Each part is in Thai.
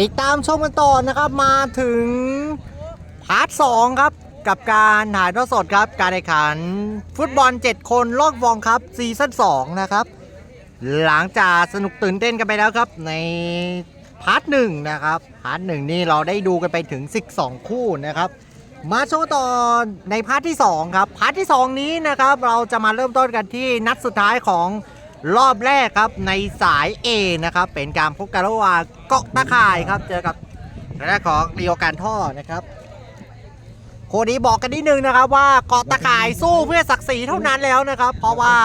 ติดตามชมกันต่อนะครับมาถึงพาร์ทสองครับกับการถ่ายทอดสดครับ การแข่งขันฟุตบอล 7 คนลอกวองครับซีซั่น2นะครับ หลังจากสนุกตื่นเต้นกันไปแล้วครับ ในพาร์ทหนึ่งนะครับพาร์ทหนึ่งนี่เราได้ดูกันไปถึง 12 คู่นะครับ มาชมต่อในพาร์ทที่ 2 ครับพาร์ทที่ 2 นี้นะครับ เราจะมาเริ่มต้นกันที่นัดสุดท้ายของ รอบแรกครับในสาย A นะครับ เป็นการพบกันระหว่างเกาะตะข่ายครับ เจอกับทางด้านของเรียวการท่อนะครับโคนี้บอกกันนิดนึงนะครับว่าเกาะตะข่ายสู้เพื่อศักดิ์ศรีเท่านั้นแล้วนะครับ เพราะว่า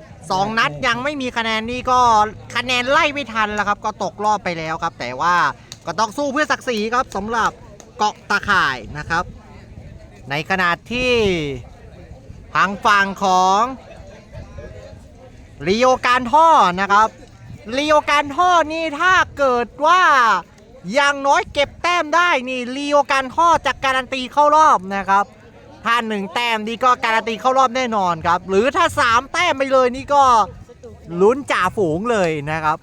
2 นัดยังไม่มีคะแนนนี่ก็คะแนนไล่ไม่ทันแล้วครับ ก็ตกรอบไปแล้วครับ แต่ว่าก็ต้องสู้เพื่อศักดิ์ศรีครับสำหรับเกาะตะข่ายนะครับ ในขณะที่ทางฝั่งของ ลีโอการท่อนะครับลีโอการท่อนี่ถ้าเกิดว่าอย่างน้อยเก็บแต้มได้นี่ลีโอการท่อจะการันตีเข้ารอบนะครับ ถ้าหนึ่งแต้มนี่ก็การันตีเข้ารอบแน่นอนครับ หรือถ้าสามแต้มไปเลยนี่ก็ลุ้นจ่าฝูงเลยนะครับ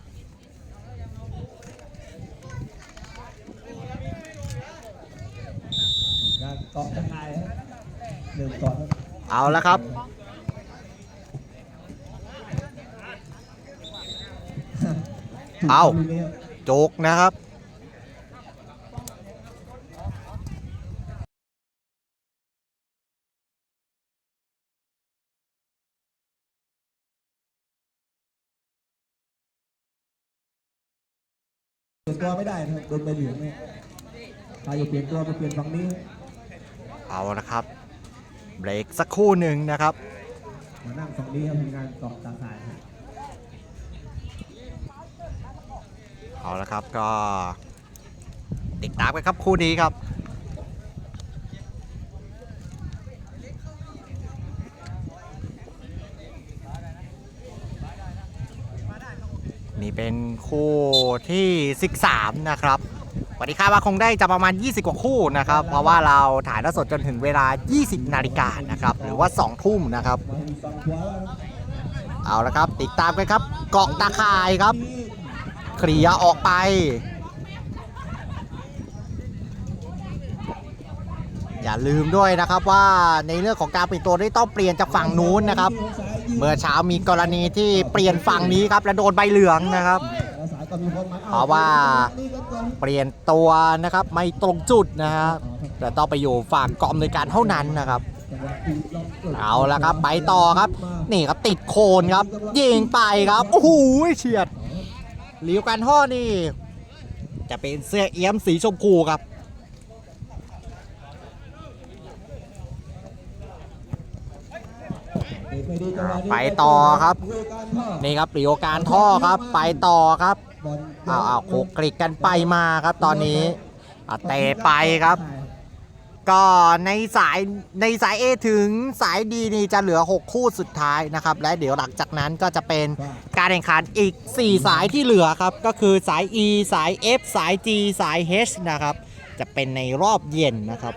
การเกาะตะไคร้ครับหนึ่งเกาะครับเอาละครับ เอาลูกนี้ครับโจกนะครับ เปลี่ยนตัวไม่ได้นะครับโดนใบเหลืองเนี่ยใครจะเปลี่ยนตัวมาเปลี่ยนฝั่งนี้ เอาละครับ เบรกสักครู่หนึ่งนะครับ มานั่งฝั่งนี้ครับทีมงานเกาะตาข่ายครับ เอาละครับก็ติดตามกันครับคู่นี้ครับนี่เป็นคู่ที่ 13 นะครับ วันนี้คาดว่าคงได้จะประมาณ 20 กว่าคู่นะครับ เพราะว่าเราถ่ายทอดสดจนถึงเวลา 20 นาฬิกานะครับ หรือว่า 2 ทุ่มนะครับ เอาละครับ ติดตามกันครับ เกาะตาข่ายครับ เคลียร์ออกไป อย่าลืมด้วยนะครับว่าในเรื่องของการเปลี่ยนตัวได้ต้องเปลี่ยนจากฝั่งนู้นนะครับ เมื่อเช้ามีกรณีที่เปลี่ยนฝั่งนี้ครับและโดนใบเหลืองนะครับเพราะว่าเปลี่ยนตัวนะครับไม่ตรงจุดนะครับแต่ต้องไปอยู่ฝั่งกองในวยการเท่านั้นนะครับเอาละครับไปต่อครับ นี่ครับติดโคนครับ ยิงไปครับ โอ้โหเฉียด หลิวกันท่อนี่ จะเป็นเสื้อเอี้ยมสีชมพูครับ ไปต่อครับ นี่ครับหลิวการท่อครับ ไปต่อครับเอาเอาโคกลิกกันไปมาครับตอนนี้เตะไปครับ ก็ในสายในสาย A ถึงสาย D นี่จะเหลือ 6 คู่สุดท้ายนะครับ และเดี๋ยวหลังจากนั้นก็จะเป็นการแข่งขันอีก 4 สายที่เหลือครับ ก็คือสาย E สาย F สาย G สาย H นะครับ จะเป็นในรอบเย็นนะครับ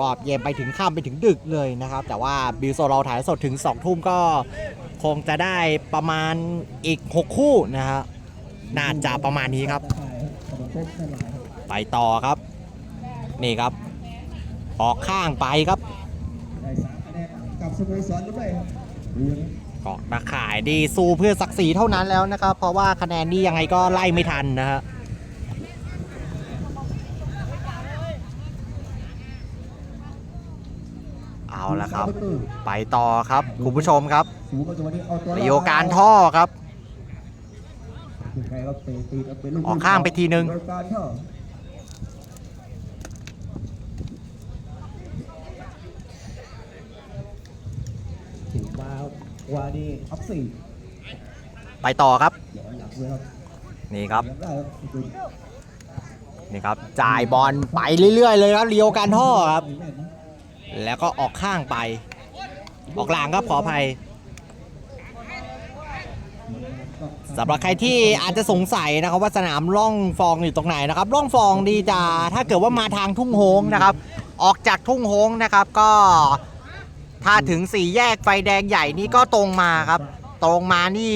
รอบเย็นไปถึงค่ำไปถึงดึกเลยนะครับ แต่ว่าบิวโซเราถ่ายสดถึง 2 ทุ่มก็คงจะได้ประมาณอีก 6 คู่นะฮะน่าจะประมาณนี้ครับ ไปต่อครับ นี่ครับ ออกข้างไปครับได้สามคะแนนกับสโมสรด้วยครับเหลืองเกาะตะข่ายดีสู้เพื่อศักดิ์ศรีเท่านั้นแล้วนะครับ เพราะว่าคะแนนนี้ยังไงก็ไล่ไม่ทันนะฮะเอาละครับ ไปต่อครับคุณผู้ชมครับสูงมาจังหวะนี้เอาตัวเรียวการท่อครับเป็นไงครับเตะตีครับเป็นลูกออกข้างไปทีนึงเรียวการท่อถึงมาครับ วานี่อัพสี่ไปต่อครับย้อนหลังเลยครับนี่ครับยังได้ครับคุณนี่ครับ จ่ายบอลไปเรื่อย ๆ เลยครับเรียวการท่อครับ แล้วก็ออกข้างไป ออกหลังครับขออภัยสำหรับใครที่อาจจะสงสัยนะครับว่าสนามร่องฟองอยู่ตรงไหนนะครับร่องฟองดีจะถ้าเกิดว่ามาทางทุ่งโฮงนะครับ ออกจากทุ่งโฮงนะครับก็ ถ้าถึงสี่แยกไฟแดงใหญ่นี่ก็ตรงมาครับ ตรงมานี่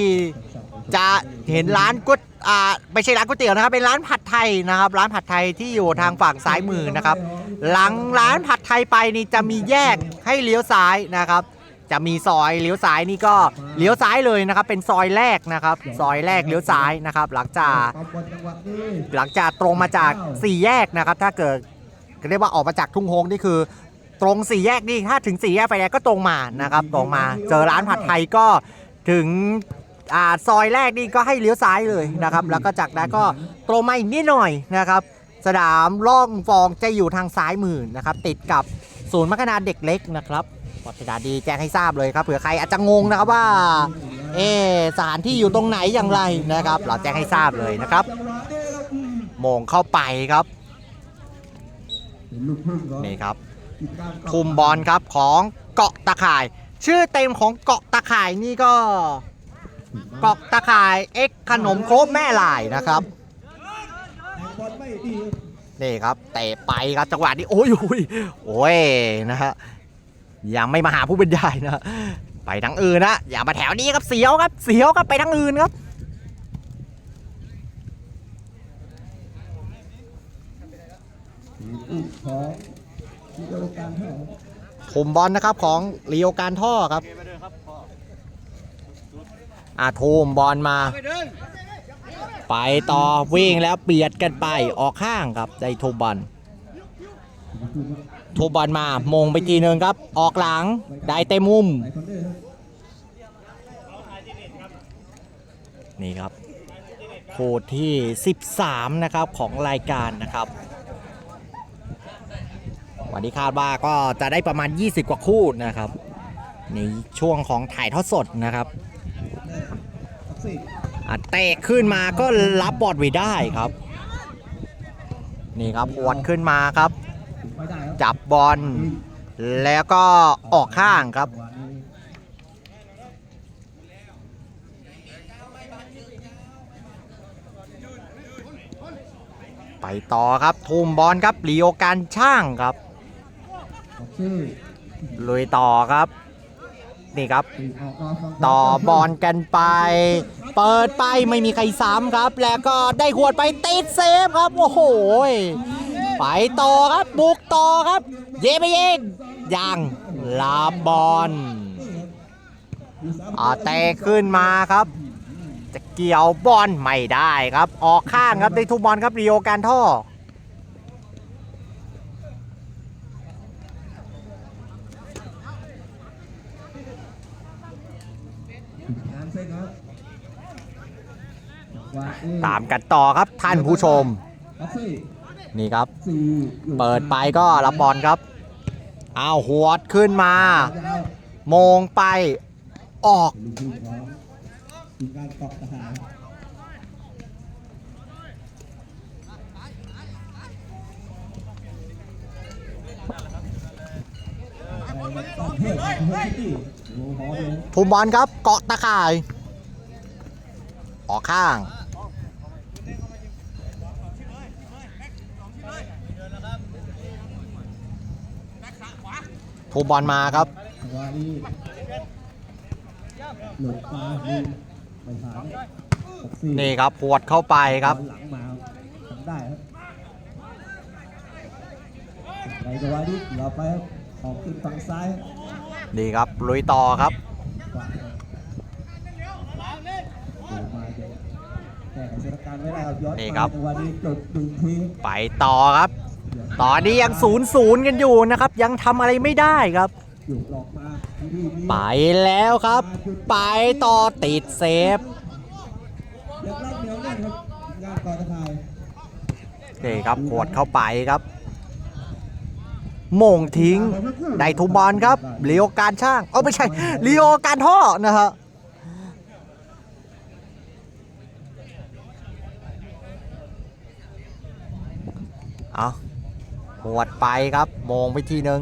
จะเห็นร้านก๋วยอ่าไม่ใช่ร้านก๋วยเตี๋ยวนะครับ เป็นร้านผัดไทยนะครับ ร้านผัดไทยที่อยู่ทางฝั่งซ้ายมือนะครับ หลังร้านผัดไทยไปนี่จะมีแยกให้เลี้ยวซ้ายนะครับ จะมีซอยเลี้ยวซ้ายนี่ก็เลี้ยวซ้ายเลยนะครับ เป็นซอยแรกนะครับ ซอยแรกเลี้ยวซ้ายนะครับ หลังจากหวะนี้หลังจากตรงมาจากสี่แยกนะครับ ถ้าเกิดเรียกว่าออกมาจากทุ่งโฮงนี่คือ ตรงสี่แยกนี่ถ้าถึงสี่แยกไฟแดงก็ตรงมานะครับตรงมาเจอร้านผัดไทยก็ถึงอ่าซอยแรกนี่ก็ให้เลี้ยวซ้ายเลยนะครับ แล้วก็จากนั้นก็ตรงมาอีกนิดหน่อยนะครับ สนามล่องฟองจะอยู่ทางซ้ายมือนะครับ ติดกับศูนย์พัฒนาเด็กเล็กนะครับวัฒนาดีแจ้งให้ทราบเลยครับเผื่อใครอาจจะงงนะครับว่าเอสถานที่อยู่ตรงไหนอย่างไรนะครับ เราแจ้งให้ทราบเลยนะครับจังหวะนี้ครับอืมโมงเข้าไปครับนี่ครับ คุมบอลครับของเกาะตะข่าย ชื่อเต็มของเกาะตะข่ายนี่ก็เกาะตะข่ายเอ็กขนมโครบแม่ลายนะครับนี่ครับเตะไปครับจังหวะนี้โอ้ยโอ้ยโอ้ยนะฮะยังไม่มาหาผู้บรรยายนะไปทางอื่นนะอย่ามาแถวนี้ครับเสียวครับเสียวครับไปทางอื่นครับของ ที่โดการเท่าคุมบอลนะครับของลีโอการท่อครับอาทูมบอลมา ไปต่อวิ่งแล้วเบียดกันไปออกข้างครับได้ทูบอลทูบอลมามงไปทีหนึ่งครับ ออกหลังได้เต็มมุม นี่ครับโคดที่ 13 นะครับของรายการนะครับ วันนี้คาดว่าก็จะได้ประมาณ 20 กว่าคู่นะครับ ในช่วงของถ่ายทอดสดนะครับอะเตะขึ้นมาก็รับบอลไว้ได้ครับ นี่ครับอวดขึ้นมาครับ จับบอลแล้วก็ออกข้างครับไปต่อครับ ทุ่มบอลครับลีโอการช่างครับ ลุยต่อครับ นี่ครับตีออกมาฝั่งต่อบอลกันไป เปิดไปไม่มีใครซ้ำครับ แล้วก็ได้หวดไปติดเซฟครับ โอ้โหยไปต่อครับ บุกต่อครับ เยไปเองยังลาบบอลอาเตะขึ้นมาครับ จะเกี่ยวบอลไม่ได้ครับ ออกข้างครับได้ทุบบอลครับริโอการท่อ งานเส้นครับจังหวะนี้ ตามกันต่อครับท่านผู้ชมท็อกซี่นี่ครับสี่อยู่เปิดไปก็รับบอลครับอ้าวหัวดขึ้นมายาวโมงไปออกลูกพึ่งของทีมงานเกาะทหารอะไรนะต้องเพื่อนเพื่อนที่โอ้โหเลยทุมบอลครับเกาะตะข่าย ออกข้าง ทุมบอลมาครับวะนี้หลุดมาดึงไปผ่านี่ครับปวดเข้าไปครับหลังมาทำได้ครับในจังหวะนี้เราไปครับออกขึ้นฝั่งซ้ายนี่ครับลุยต่อครับนี่ครับไปต่อครับ ตอนนี้ยังศูนย์ศูนย์กันอยู่นะครับ ยังทำอะไรไม่ได้ครับ ไปแล้วครับ ไปต่อติดเซฟเรียบร้อเหนียวแน่นครับงานก่อนทายนี่ครับปวดเข้าไปครับโมงทิ้งได้ทุบอลครับเลีโอการช่างเออไม่ใช่เลีโอการท่อนะฮะเอา หวดไปครับโมงไปทีหนึ่ง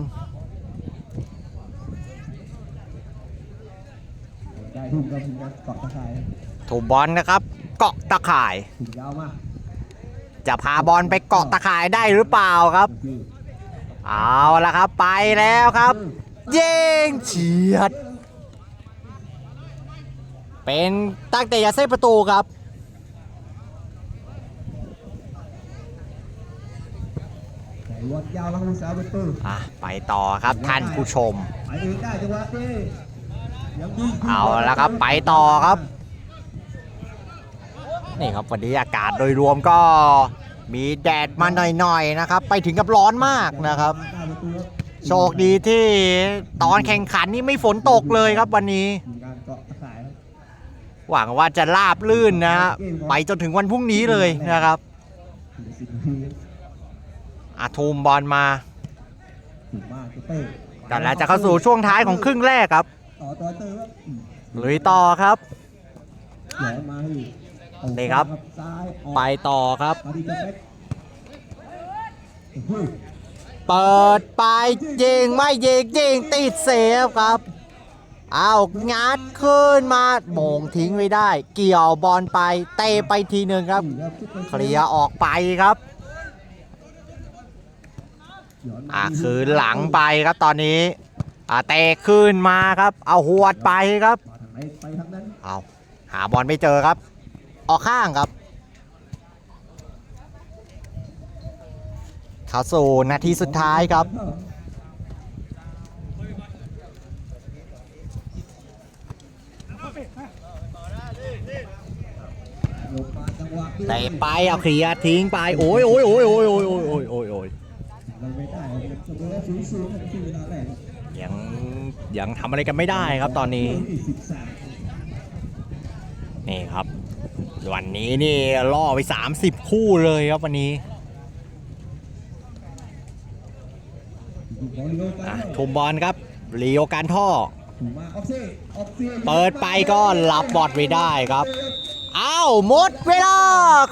ได้ทุ่มครับทีมงานเกาะทายถูกบอลนะครับ เกาะตะข่าย ถึงยาวมากจะพาบอลไปเกาะตะข่ายได้หรือเปล่าครับคือเอาละครับไปแล้วครับ เย่งเฉียด เป็นตั้งแต่ยาเซประตูครับ วดยาวแล้วผู้สาวประตูอะไปต่อครับท่านผู้ชม ไปเองได้จังหวะนี้ยังดีเอาละครับไปต่อครับ นี่ครับวันนี้อากาศโดยรวมก็มีแดดมาหน่อยๆนะครับ ไปถึงกับร้อนมากนะครับได้ประตูครับโชคดีที่ตอนแข่งขันนี่ไม่ฝนตกเลยครับวันนี้ทีมงานเกาะตะข่ายครับหวังว่าจะราบลื่นนะฮะไปจนถึงวันพรุ่งนี้เลยนะครับเหลื อสิบนาทีครับอาทูมบอลมาถูกมากเต้แต่แล้วจะเข้าสู่ช่วงท้ายของครึ่งแรกครับต่อต่อเตอร์ครับอืมลุยต่อครับแหลมมาให้ออกนี่ครับซ้ายออกไปต่อครับมาที่เจะแบ็คโอ้โหเปิดไปยิงไม่ยิงยิงติดเซฟครับเอางัดขึ้นมาโมงทิ้งไว้ได้ เกี่ยวบอลไป เตะไปทีหนึ่งครับนี่ครับซุปปอเคลียร์ออกไปครับย้นมา อ่าคืนหลังไปครับตอนนี้อ่าเตะขึ้นมาครับ เอาหวดไปครับมาทางไหนไปทางนั้นเอาหาบอลไม่เจอครับ ออกข้างครับเข้าสู่นาทีสุดท้ายครับลงมาจังหวะนี้เตะไปเอาเคลียร์ทิ้งไปโอ้ยโอ้ยโอ้ยโอ้ยโอ้ยโอ้ยโอ้ ยังทำอะไรกันไม่ได้ครับตอนนี้ นี่ครับ วันนี้นี่ล่อไป 30 คู่เลยครับวันนี้ของลีโอกันอะทุมบอลครับลีโอการท่อ เปิดไปก็รับบอลไว้ได้ครับ อ้าวหมดเวลา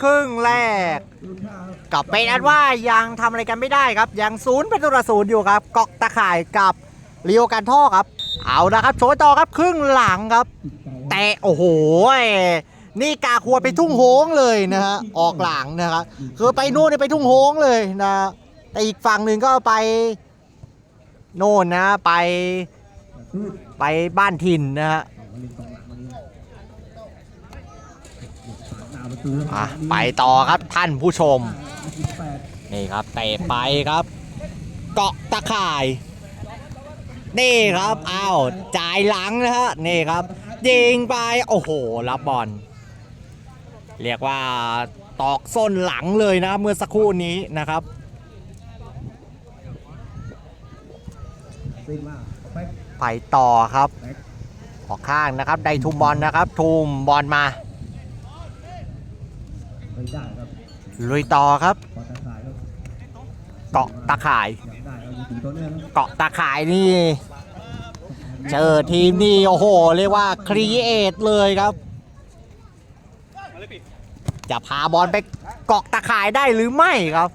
ครึ่งแรกกลับเป็นอันว่ายังทำอะไรกันไม่ได้ครับ ยังศูนย์เป็นตัวศูนย์อยู่ครับเกาะตะข่ายกับ ลีโอการท่อครับ เอานะครับโชว์ต่อครับครึ่งหลังครับ แต่โอ้โหนี่กาครัวไปทุ่งโฮงเลยนะฮะออกหลังนะครับคือไปนู่นไปทุ่งโฮงเลยนะแต่อีกฝั่งหนึ่งก็ไปโน่นนะไปไปบ้านถิ่นนะฮะไปต่อครับท่านผู้ชม นี่ครับเตะไปครับ เกาะตะข่าย นี่ครับอ้าวจ่ายหลังนะฮะนี่ครับยิงไปโอ้โหรับบอลเรียกว่าตอกส้นหลังเลยนะเมื่อสักครู่นี้นะครับเซ็งมากเอาไปไปต่อครับแบ็คออกข้างนะครับได้ทุมบอลนะครับ ทุมบอลมาไม่ได้ครับลุยต่อครับพอตะข่ายครับเกาะตะข่ายอยากได้ เอาอยู่ถึงตัวเนี้ยครับเกาะตะข่ายนี่ เจอทีมนี่โอ้โห เรียกว่าครีเอทเลยครับ จะพาบอลไปเกาะตะข่ายได้หรือไม่ครับ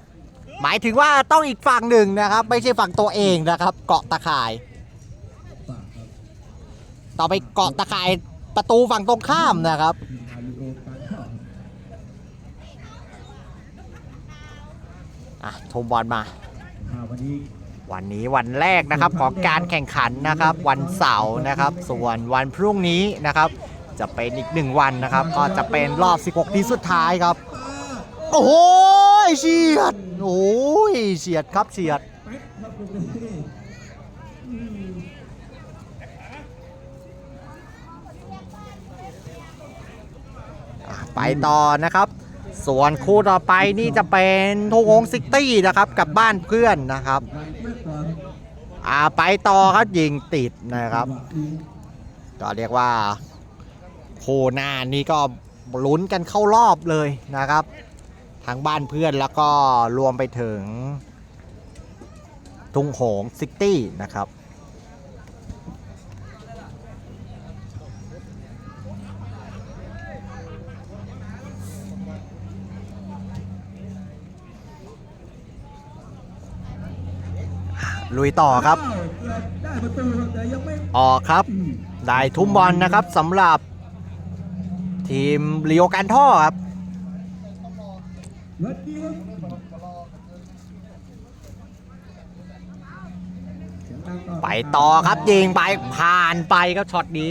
หมายถึงว่าต้องอีกฝั่งหนึ่งนะครับ ไม่ใช่ฝั่งตัวเองนะครับ เกาะตะข่ายฝากครับต่อไปเกาะตะข่ายประตูฝั่งตรงข้ามนะครับทีมอาริโอการเข้าอะทุมบอลมาอ่าวันนี้ วันนี้วันแรกนะครับของการแข่งขันนะครับวันเสาร์นะครับ ส่วนวันพรุ่งนี้นะครับ จะเป็นอีกหนึ่งวันนะครับ ก็จะเป็นรอบ 16 ทีสุดท้ายครับ โอ้โหเฉียดโอ้ยเฉียดครับเฉียดเป๊กครับตรงนี้อืมอะไปต่อนะครับ ส่วนคู่ต่อไปนี่จะเป็นทุ่งโฮงซิตี้นะครับ กับบ้านเพื่อนนะครับมันเลื อ่าไปต่อครับยิงติดนะครับ ก็เรียกว่าโคหน้านี้ก็ลุ้นกันเข้ารอบเลยนะครับทางบ้านเพื่อนแล้วก็รวมไปถึง ทุ่งโหงซิตี้นะครับ ลุยต่อครับออครับไม่ออกครับ ได้ทุ่มบอลนะครับสำหรับทีมเรียวการท่อครับไปต่อครับยิงไปผ่านไปครับช็อตนี้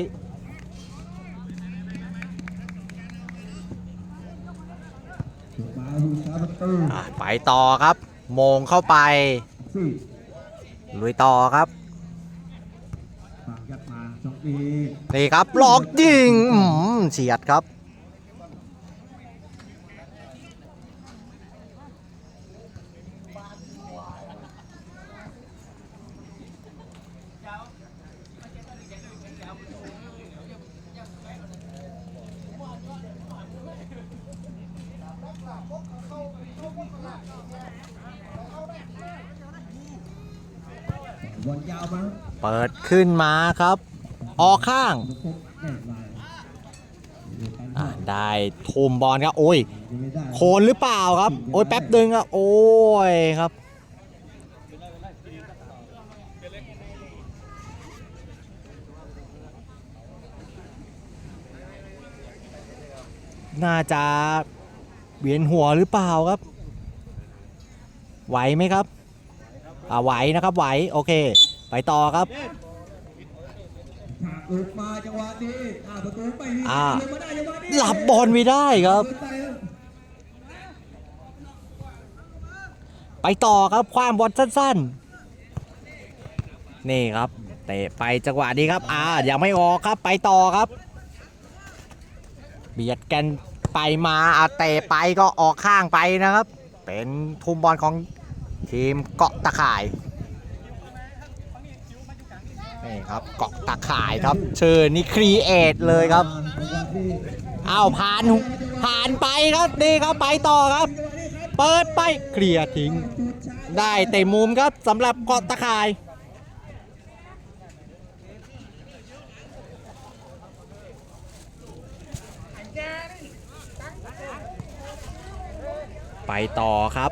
ไปต่อครับ มงเข้าไป ลุยต่อครับฝั่งยัดมาสองปีนี่ครับหลอกยิงอืมเฉียดครับบอลยาวมา เปิดขึ้นมาครับ ออกข้างอ่าได้ทุ่มบอลครับโอ้ยโคนหรือเปล่าครับ โอ้ยแป๊บดึงอะโอ้ยครับน่าจะเวียนหัวหรือเปล่าครับ ไหวไหมครับ อ่าไหวนะครับไหวโอเค ไปต่อครับฉากลุกมาจังหวะนี้อ่าประตูไปนี่อ่าลงมาได้จังหวะนี้หลับบอลไม่ได้ครับเปิดไปครับไปต่อครับความบอลสั้นๆ นี่ครับเตะไปจังหวะนี้ครับอ่ายังไม่ออกครับไปต่อครับ เบียดกันไปมาอ่าเตะไปก็ออกข้างไปนะครับ เป็นทุมบอลของ ทีมเกาะตะข่ายนี่ครับเกาะตะข่ายครับ เชิญนี่ครีเอทเลยครับอ้าวผ่านผ่านไปครับนี่ครับไปต่อครับ เปิดไปเคลียร์ทิ้ง ได้เตะมุมครับสำหรับเกาะตะข่ายไปต่อครับ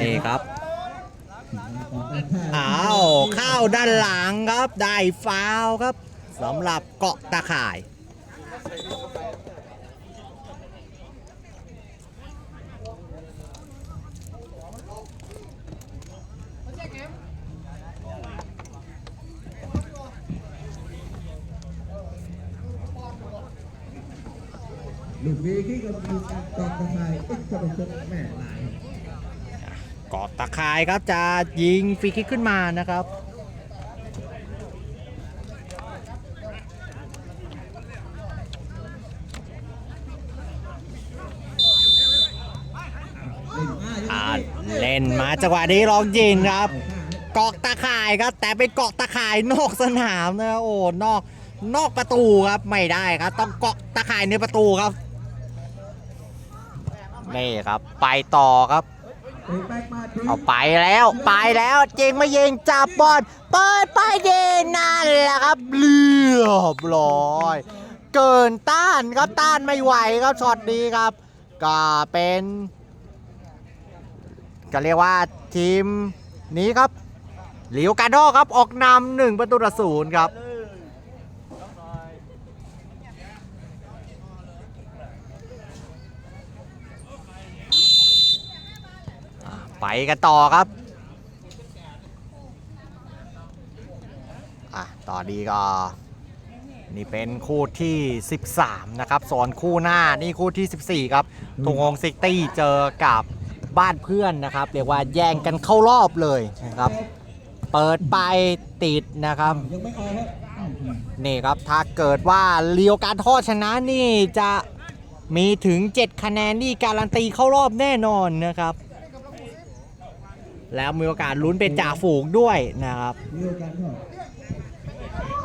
นี่ครับอ้าวเข้าด้านหลังครับได้ฟาวล์ครับสำหรับเกาะตะข่ายลูกนี้ที่ก็มีการตอกตะไคร้เอ็กซ์ตร้าชกแม่ลายเกาะตะข่ายครับจะยิงฟรีคิกขึ้นมานะครับเล่นมาจังหวะนี้ลองยิงครับเกาะตะข่ายครับ แต่เป็นเกาะตะข่ายนอกสนามนะโอ้นอกนอกประตูครับไม่ได้ครับ ต้องเกาะตะข่ายในประตูครับนี่ครับ ไปต่อครับ เอาไปแล้วไปแล้วจริงไม่ยิงจับบอลเปิดไปยิงนั่นแหละครับเรียบร้อย เกินต้านครับต้านไม่ไหวครับช็อตนี้ครับ ก็เป็นก็เรียกว่าทีมนี้ครับหลิวกาโดครับออกนำหนึ่งประตูต่อศูนย์ครับ ไป กันต่อครับอะต่อดีก็นี่เป็นคู่ที่ 13 นะครับส่วนคู่หน้านี่คู่ที่ 14 ครับทงองซิตี้เจอกับบ้านเพื่อนนะครับ เรียกว่าแย่งกันเข้ารอบเลยนะครับ เปิดไปติดนะครับยังไม่ออกครับ นี่ครับถ้าเกิดว่าเลียวการทอดชนะนี่จะมีถึง 7 คะแนนนี่การันตีเข้ารอบแน่นอนนะครับ แล้วมีโอกาสลุ้นเป็นจ่าฝูงด้วยนะครับ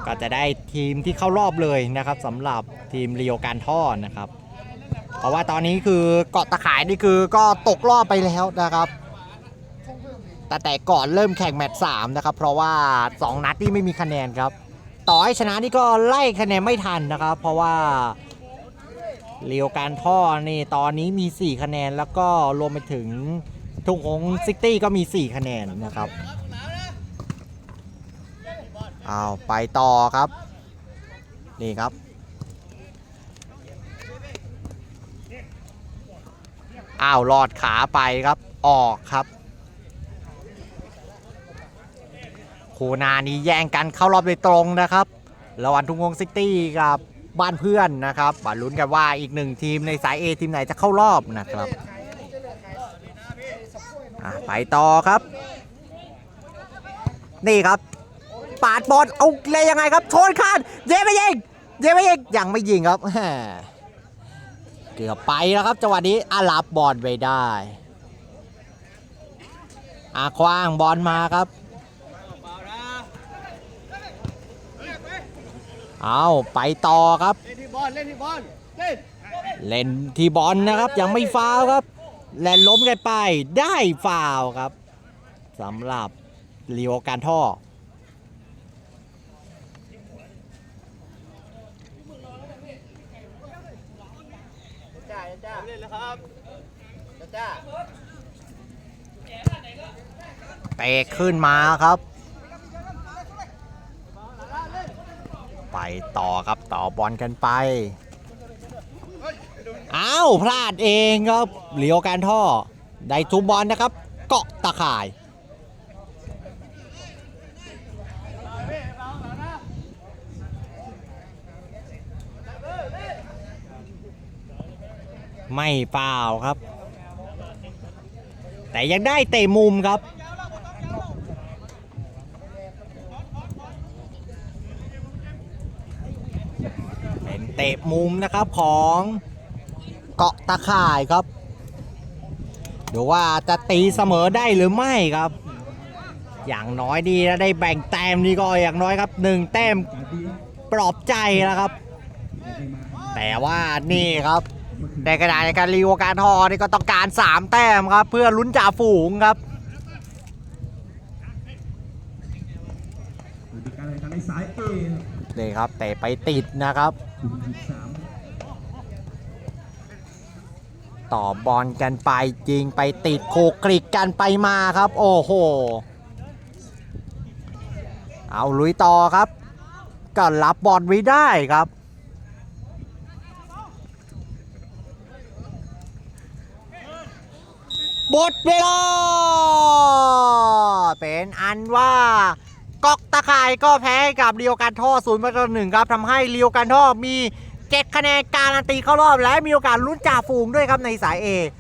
ก็จะได้ทีมที่เข้ารอบเลยนะครับสำหรับทีมเรียวการท่อนะครับ เพราะว่าตอนนี้คือเกาะตะขายนี่คือก็ตกรอบไปแล้วนะครับ แต่แต่ก่อนเริ่มแข่งแมตช์สามนะครับ เพราะว่า 2 นัดที่ไม่มีคะแนนครับ ต่อให้ชนะนี่ก็ไล่คะแนนไม่ทันนะครับ เพราะว่าเรียวการท่อนี่ตอนนี้มี 4 คะแนนแล้วก็รวมไปถึง ทุ่งองซิตี้ก็มี 4 คะแนนนะครับเอาวไปต่อครับ นี่ครับ อ้าวลอดขาไปครับ ออกครับคูนานี้แย่งกันเข้ารอบโดยตรงนะครับ ระหว่างทุ่งวงซิตี้กับบ้านเพื่อนนะครับมาลุ้นกันว่าอีกหนึ่งทีมในสาย A ทีมไหนจะเข้ารอบนะครับ ไปต่อครับ นี่ครับ ปาดบอลเอาเลยยังไงครับชนคานเย้ไม่ยิงเย้ไม่ยิงยังไม่ยิงครับแหมเกือบไปแล้วครับจังหวะนี้อารับบอลไปได้อาคว้างบอลมาครับ เอาไปต่อครับ เล่นที่บอลเล่นที่บอลเล่นเล่นที่บอลนะครับยังไม่ฟาวล์ครับ และล้มกันไปได้ฟาวล์ครับสำหรับเลียวการท่อ จ้าจ้าเล่นแล้วครับจ้าเตะขึ้นมาครับ ไปต่อครับต่อบอลกันไป อ้าวพลาดเองครับเหลียวการท่อ ได้ทุบบอลนะครับ เกาะตะข่าย ไม่เปล่าครับ แต่ยังได้เตะมุมครับเป็นเตะมุมนะครับของ เกาะตะข่ายครับดูว่าจะตีเสมอได้หรือไม่ครับ อย่างน้อยดีนะได้แบ่งแต้มนี่ก็อย่างน้อยครับหนึ่งแต้มการดีครับปลอบใจแล้วครับไม่มาแต่ว่านี่ครับเมื่อคืนในกระดาษในการรีโวการทอนี่ก็ต้องการ3แต้มครับ เพื่อลุ้นจ่าฝูงครับอยู่ในการแข่งขันในสายเอครับนี่ครับเตะไปติดนะครับ คุณหยิบสาม ต่อบอลกันไปยิงไปติดโคกริกกันไปมาครับ โอ้โห เอาลุยต่อครับ ก็รับบอลไว้ได้ครับหมดเวลาเป็นอันว่ากอกตะข่ายก็แพ้กับเรียวการท่อศูนย์ประตูหนึ่งครับทำให้เรียวการท่อมี 7คะแนนการันตีเข้ารอบและมีโอกาสลุ้นจ่าฝูงด้วยครับในสาย A